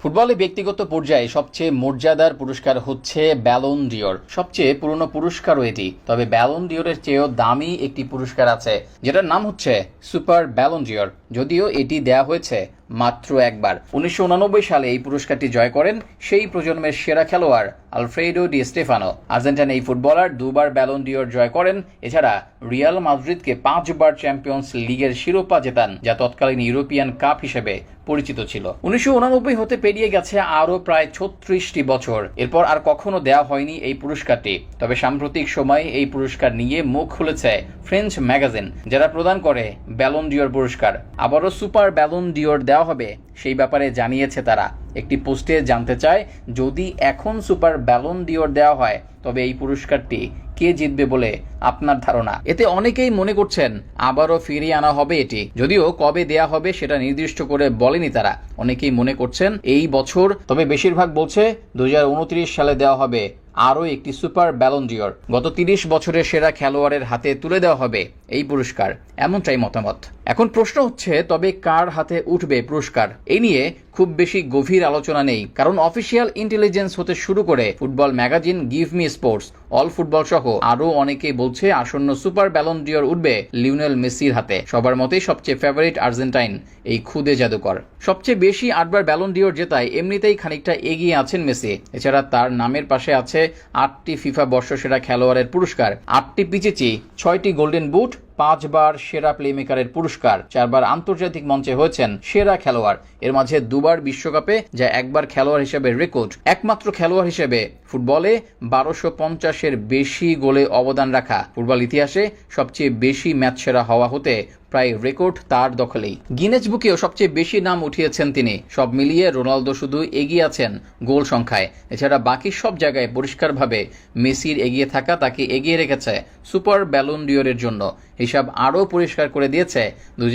ফুটবলে ব্যক্তিগত পর্যায়ে সবচেয়ে মর্যাদার পুরস্কার হচ্ছে ব্যালন ডিওর সবচেয়ে পুরনো পুরস্কারও এটি। তবে ব্যালন ডিওরের চেয়েও দামি একটি পুরস্কার আছে, যেটার নাম হচ্ছে সুপার ব্যালন ডিওর যদিও এটি দেয়া হয়েছে মাত্র একবার। উনিশশো সালে এই পুরস্কারটি জয় করেন সেই প্রজন্মের সেরা খেলোয়াড় আলফ্রেডো ডি স্টেফানো। আর্জেন্টাইন এই ফুটবলার দুবার ব্যালন ডিওর জয় করেন। এছাড়া রিয়াল মাদ্রিদকে পাঁচবার চ্যাম্পিয়ন্স লিগের শিরোপা জেতান, যা তৎকালীন ইউরোপিয়ান কাপ হিসেবে পরিচিত ছিল। উনিশশো হতে পেরিয়ে গেছে আরও প্রায় ছত্রিশটি বছর। এরপর আর কখনো দেওয়া হয়নি এই পুরস্কারটি। তবে সাম্প্রতিক সময়ে এই পুরস্কার নিয়ে মুখ খুলেছে ফ্রেঞ্চ ম্যাগাজিন যারা প্রদান করে ব্যালন ডিওর পুরস্কার। আবারও সুপার ব্যালন ডিওর দেওয়া হবে সেই ব্যাপারে জানিয়েছে তারা। একটি পোস্টে জানতে চায়, যদি এখন সুপার ব্যালন ডিওর দেওয়া হয়, তবে এই পুরস্কারটি কে জিতবে বলে আপনার ধারণা? এতে অনেকেই মনে করছেন, আবারও ফিরিয়ে আনা হবে এটি। যদিও কবে দেয়া হবে সেটা নির্দিষ্ট করে বলেনি তারা। অনেকেই মনে করছেন, এই বছর, তবে বেশিরভাগ বলছে দু হাজার উনত্রিশ সালে দেওয়া হবে আরও একটি সুপার ব্যালন ডিওর। গত তিরিশ বছরের সেরা খেলোয়াড়ের হাতে তুলে দেওয়া হবে। এই পুরস্কার, এমনটাই মতামত। এখন প্রশ্ন হচ্ছে, তবে কার হাতে উঠবে পুরস্কার? এই নিয়ে খুব বেশি গভীর আলোচনা নেই, কারণ অফিসিয়াল ইন্টেলিজেন্স হতে শুরু করে football magazine give me sports, all football সহ আরও অনেকেই বলছে আসন্ন সুপার ব্যালন ডিওর উঠবে লিওনেল মেসির হাতে। সবার মতেই সবচেয়ে ফেভারিট আর্জেন্টাইন, এই খুদে জাদুকর। সবচেয়ে বেশি আটবার ব্যালন ডিওর জেতায় এমনিতেই খানিকটা এগিয়ে আছেন মেসি। এছাড়া তার নামের পাশে আছে আটটি ফিফা বর্ষসেরা খেলোয়াড়ের পুরস্কার, আটটি পিচেচি ছয়টি গোল্ডেন বুট পাঁচবার সেরা প্লেমেকারের পুরস্কার, চারবার আন্তর্জাতিক মঞ্চে হয়েছেন সেরা খেলোয়াড়। এর মাঝে দুবার বিশ্বকাপে, যা একবার খেলোয়াড় হিসেবে রেকর্ড একমাত্র খেলোয়াড় হিসেবে। ফুটবলে বারোশো পঞ্চাশের বেশি গোলে অবদান রাখা। ফুটবল ইতিহাসে সবচেয়ে বেশি ম্যাচ সেরা হওয়া হতে প্রায় রেকর্ড তার দখলেই। গিনেজ বুকেও সবচেয়ে বেশি নাম উঠিয়েছেন তিনি। সব মিলিয়ে রোনালদো শুধু এগিয়ে আছেন গোল সংখ্যায়। এছাড়া বাকি সব জায়গায় পরিষ্কারভাবে মেসির এগিয়ে থাকা তাকে এগিয়ে রেখেছে সুপার ব্যালন ডিওরের জন্য। হিসাব আরও পরিষ্কার করে দিয়েছে দু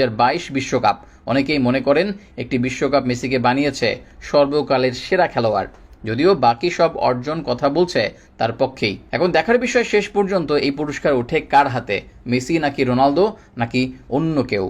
বিশ্বকাপ। অনেকেই মনে করেন একটি বিশ্বকাপ মেসিকে বানিয়েছে সর্বকালের সেরা খেলোয়াড়। যদিও বাকি সব অর্জন কথা বলছে তার পক্ষেই। এখন দেখার বিষয় শেষ পর্যন্ত এই পুরস্কার ওঠে কার হাতে, মেসি নাকি রোনালদো নাকি অন্য কেউ?